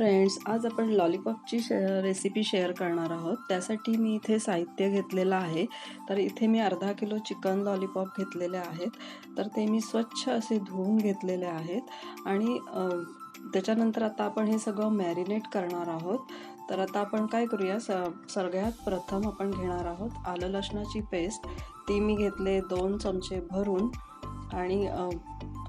Friends आज आपण लॉलीपॉपची शे रेसिपी शेअर करणार आहोत. त्यासाठी मी इथे साहित्य घेतलेलं आहे. तर इथे मी अर्धा किलो चिकन लॉलीपॉप घेतलेले आहेत. तर ते मी स्वच्छ असे धुवून घेतलेले आहेत. आणि त्याच्यानंतर आता आपण हे सगळं मॅरिनेट करणार आहोत. तर आता आपण काय करूया? स सगळ्यात प्रथम आपण घेणार आहोत आलं लसणाची पेस्ट ती मी घेतले दोन चमचे भरून. आणि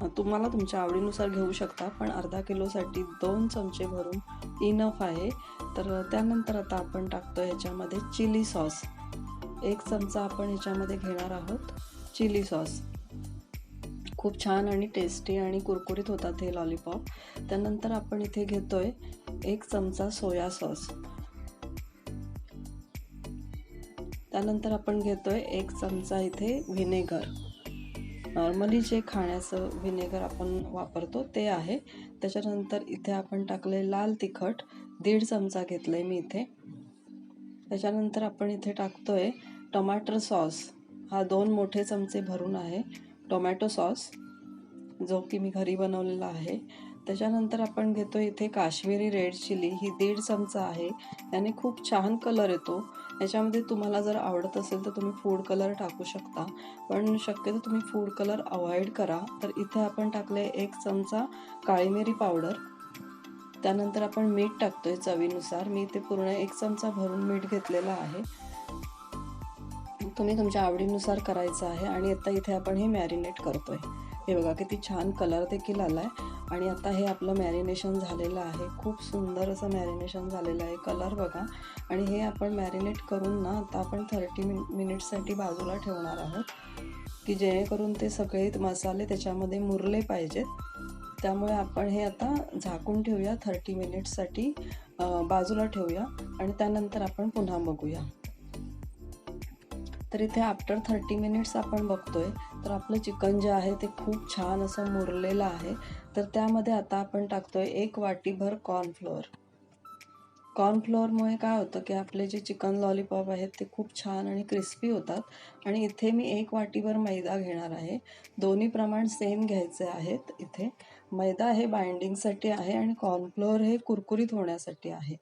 तुम्हाला तुमच्या आवडीनुसार घेऊ शकता पण अर्धा किलोसाठी दोन चमचे भरून इनफ आहे. तर त्यानंतर आता आपण टाकतो ह्याच्यामध्ये चिली सॉस एक चमचा आपण ह्याच्यामध्ये घेणार आहोत चिली सॉस खूप छान आणि टेस्टी आणि कुरकुरीत होतात हे लॉलीपॉप त्यानंतर आपण इथे घेतोय एक चमचा सोया सॉस त्यानंतर आपण घेतोय एक चमचा इथे व्हिनेगर नॉर्मली जे खाण्याचं व्हिनेगर आपण वापरतो ते आहे. त्याच्यानंतर इथे आपण टाकले लाल तिखट. दीड चमचा घेतलं आहे मी इथे. त्याच्यानंतर आपण इथे टाकतो आहे टमाटर सॉस. हा दोन मोठे चमचे भरून आहे टोमॅटो सॉस जो की मी घरी बनवलेला आहे. त्याच्यानंतर आपण घेतो इथे काश्मीरी रेड चिली. ही दीड चमचा आहे. याने खूप छान कलर येतो. याच्यामध्ये तुम्हाला जर आवडत असेल तर तुम्ही फूड कलर टाकू शकता. पण शक्यतो तुम्ही फूड कलर अवॉइड करा. तर इथे आपण टाकले एक चमचा काळी मिरी पावडर त्यानंतर आपण मीठ टाकतोय चवीनुसार. मी ते पूर्ण एक चमचा भरून मीठ घेतलेलं आहे. तुम्ही तुमच्या आवडीनुसार करायचं आहे. आणि आता इथे आपण हे मॅरिनेट करतोय. हे बघा किती छान कलर देखील आला आहे आणि आता हे आपलं मॅरिनेशन झालेलं आहे. खूप सुंदर असं मॅरिनेशन झालेलं आहे कलर बघा. आणि हे आपण मॅरिनेट करून ना आता आपण थर्टी मिन मिनिट्ससाठी बाजूला ठेवणार आहोत. की जेणेकरून ते सगळे मसाले त्याच्यामध्ये मुरले पाहिजेत. त्यामुळे आपण हे आता झाकून ठेवूया थर्टी मिनिट्ससाठी बाजूला ठेवूया आणि त्यानंतर आपण पुन्हा बघूया. तर इथे आफ्टर थर्टी मिनिट्स आपण बघतोय. तर आपलं चिकन जे आहे ते खूप छान असं मुरलेलं आहे. तर त्यामध्ये आता आपण टाकतोय एक वाटीभर कॉर्नफ्लोअर कॉर्नफ्लोअरमुळे काय होतं की आपले जे चिकन लॉलीपॉप आहेत ते खूप छान आणि क्रिस्पी होतात. आणि इथे मी एक वाटीभर मैदा घेणार आहे. दोन्ही प्रमाण सेम घ्यायचे आहेत इथे. मैदा हे बाइंडिंगसाठी आहे आणि कॉर्नफ्लोअर हे कुरकुरीत होण्यासाठी आहे.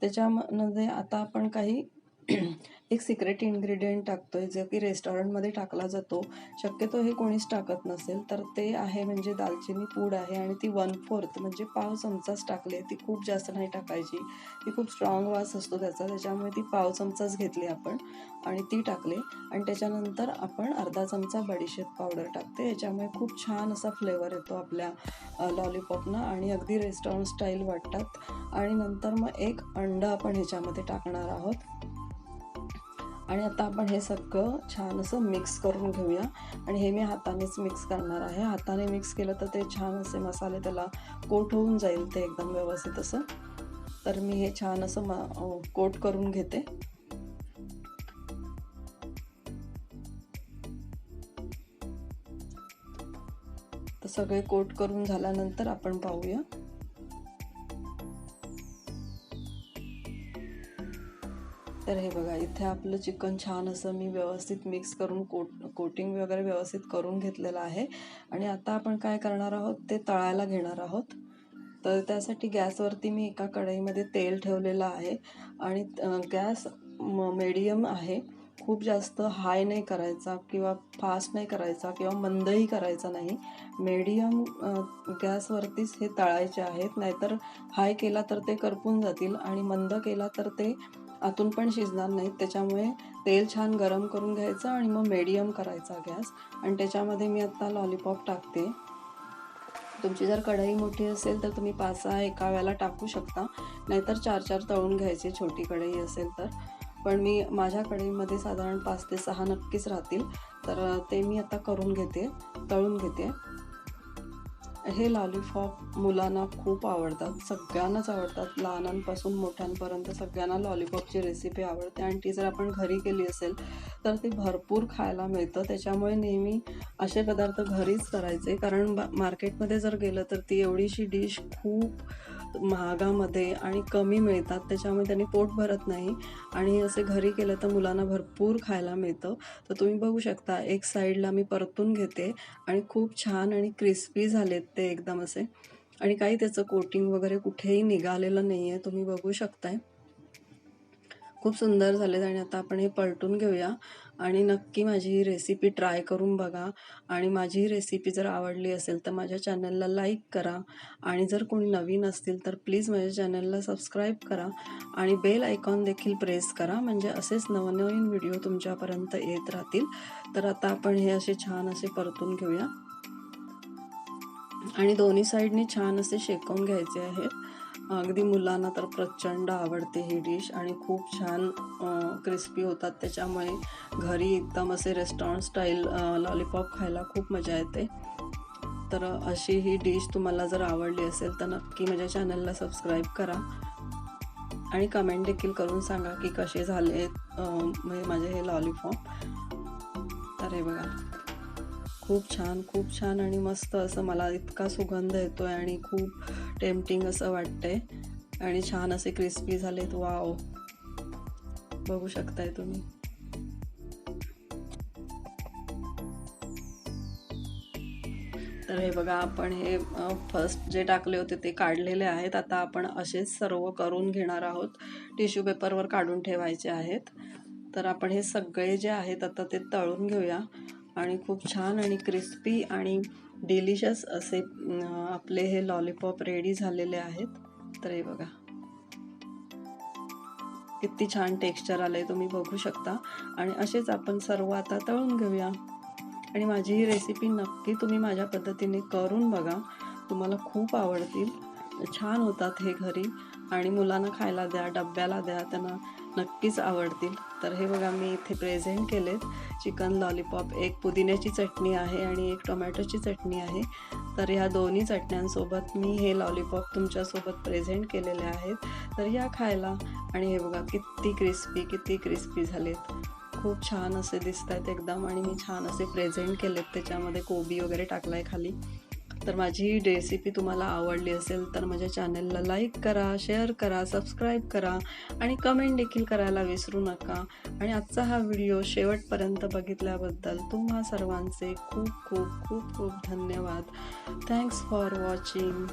त्याच्यामध्ये आता आपण काही एक सिक्रेट इन्ग्रेडियंट टाकतोय जो की रेस्टॉरंटमध्ये टाकला जातो. शक्यतो हे कोणीच टाकत नसेल तर ते आहे म्हणजे दालचिनी पूड आहे आणि ती वन फोर्थ म्हणजे पाव चमचाच टाकली ती खूप जास्त नाही टाकायची. ती खूप स्ट्रॉंग वास असतो त्याचा त्याच्यामुळे ती पाव चमचाच घेतली आपण आणि ती टाकली. आणि त्याच्यानंतर आपण अर्धा चमचा बडीशेप पावडर टाकते. याच्यामुळे खूप छान असा फ्लेवर येतो आपल्या लॉलीपॉपनं आणि अगदी रेस्टॉरंट स्टाईल वाटतात. आणि नंतर मग एक अंडा आपण ह्याच्यामध्ये टाकणार आहोत. आणि आता आपण हे सगळं छान असं मिक्स करून घेऊया. आणि हे मी हातानेच मिक्स करणार आहे. हाताने मिक्स केलं तर ते छान असे मसाले त्याला कोट होऊन जाईल ते एकदम व्यवस्थित असं. तर मी हे छान असं म कोट करून घेते. तर सगळे कोट करून झाल्यानंतर आपण पाहूया. तर हे बघा इथे आपलं चिकन छान असं मी व्यवस्थित मिक्स करून कोट कोटिंग वगैरे व्यवस्थित करून घेतलेलं आहे. आणि आता आपण काय करणार आहोत ते तळायला घेणार आहोत. तर त्यासाठी गॅसवरती मी एका कढईमध्ये तेल ठेवलेलं आहे. आणि गॅस मीडियम आहे. खूप जास्त हाय नाही करायचा किंवा फास्ट नाही करायचा किंवा मंदही करायचा नाही. मीडियम गॅसवरतीच हे तळायचे आहेत. नाहीतर हाय केला तर ते करपून जातील आणि मंद केला तर ते आतून पण शिजणार नाहीत. त्याच्यामुळे तेल छान गरम करून घ्यायचं आणि मग मीडियम करायचा गॅस. आणि त्याच्यामध्ये मी आत्ता लॉलीपॉप टाकते. तुमची जर कढई मोठी असेल तर तुम्ही पाच सहा एका वेळेला टाकू शकता. नाहीतर चार चार तळून घ्यायचे छोटी कढई असेल तर. पण मी माझ्या कढईमध्ये साधारण पाच ते सहा नक्कीच राहतील. तर ते मी आता करून घेते तळून घेते. हे लॉलीपॉप मुलांना खूप आवडतात सगळ्यांनाच आवडतात. लहानांपासून मोठ्यांपर्यंत सगळ्यांना लॉलीपॉपची रेसिपी आवडते. आणि ती जर आपण घरी केली असेल तर ती भरपूर खायला मिळतं. त्याच्यामुळे नेहमी असे पदार्थ घरीच करायचे. कारण मार्केटमध्ये जर गेलं तर ती एवढीशी डिश खूप महागामध्ये आणि कमी मिळतात त्याच्यामुळे त्यांनी पोट भरत नाही आणि असे घरी केलं तर मुलांना भरपूर खायला मिळतं. तर तुम्ही बघू शकता एक साईडला मी परतून घेते आणि खूप छान आणि क्रिस्पी झालेत ते एकदम असे. आणि काही त्याचं कोटिंग वगैरे कुठेही निघालेलं नाही आहे तुम्ही बघू शकताय. खूप सुंदर झालेत आणि आता आपण हे पलटून घेऊया. आणि नक्की माझी ही रेसिपी ट्राय करून बघा. आणि माझी ही रेसिपी जर आवडली असेल तर माझ्या चॅनलला लाईक करा. आणि जर कोणी नवीन असतील तर प्लीज माझ्या चॅनलला सबस्क्राईब करा. आणि बेल आयकॉन देखील प्रेस करा. म्हणजे असेच नवनवीन व्हिडिओ तुमच्यापर्यंत येत राहतील. तर आता आपण हे असे छान असे परतून घेऊया. आणि दोन्ही साईडनी छान असे शेकवून घ्यायचे आहेत. अगदी मुलांना तर प्रचंड आवडते ही डिश आणि खूप छान क्रिस्पी होतात. त्याच्यामुळे घरी एकदम असे रेस्टॉरंट स्टाईल लॉलीपॉप खायला खूप मजा येते. तर अशी ही डिश तुम्हाला जर आवडली असेल तर नक्की माझ्या चॅनलला सबस्क्राईब करा. आणि कमेंट देखील करून सांगा की कसे झाले म्हणजे माझे हे लॉलीपॉप तर हे बघा. खूप छान खूप छान आणि मस्त असं मला इतका सुगंध येतो आहे आणि खूप टेम्पटिंग असं वाटतंय. आणि छान असे क्रिस्पी झालेत. वाव बघू शकताय तुम्ही. तर हे बघा आपण हे फर्स्ट जे टाकले होते ते काढलेले आहेत. आता आपण असेच सर्व करून घेणार आहोत. टिश्यू पेपरवर काढून ठेवायचे आहेत. तर आपण हे सगळे जे आहेत आता ते तळून घेऊया. आणि खूप छान आणि क्रिस्पी आणि डिलिशस असे आपले हे लॉलीपॉप रेडी झालेले आहेत. तर हे बघा. किती छान टेक्स्चर आलंय तुम्ही बघू शकता. आणि असेच आपण सर्व आता तळून घेऊया. आणि माझी ही रेसिपी नक्की तुम्ही माझ्या पद्धतीने करून बघा. तुम्हाला खूप आवडतील. छान होतात हे घरी. आणि मुलांना खायला द्या डब्याला द्या त्यांना नक्कीच आवडतील. तर हे बघा मी इथे प्रेझेंट केलेत. चिकन लॉलीपॉप एक पुदिन्याची चटणी आहे आणि एक टोमॅटोची चटणी आहे. तर ह्या दोन्ही चटण्यांसोबत मी हे लॉलीपॉप तुमच्यासोबत प्रेझेंट केलेले आहेत. तर या खायला. आणि हे बघा किती क्रिस्पी किती क्रिस्पी झालेत. खूप छान असे दिसत आहेत एकदम. आणि मी छान असे प्रेझेंट केलेत. त्याच्यामध्ये कोबी वगैरे टाकला आहे खाली. तर माझी ही रेसिपी तुम्हाला आवडली असेल तर माझ्या चॅनलला लाईक करा शेअर करा सबस्क्राईब करा आणि कमेंट देखील करायला विसरू नका. आणि आजचा हा व्हिडिओ शेवटपर्यंत बघितल्याबद्दल तुम्हा सर्वांचे खूप खूप खूप खूप धन्यवाद. Thanks for watching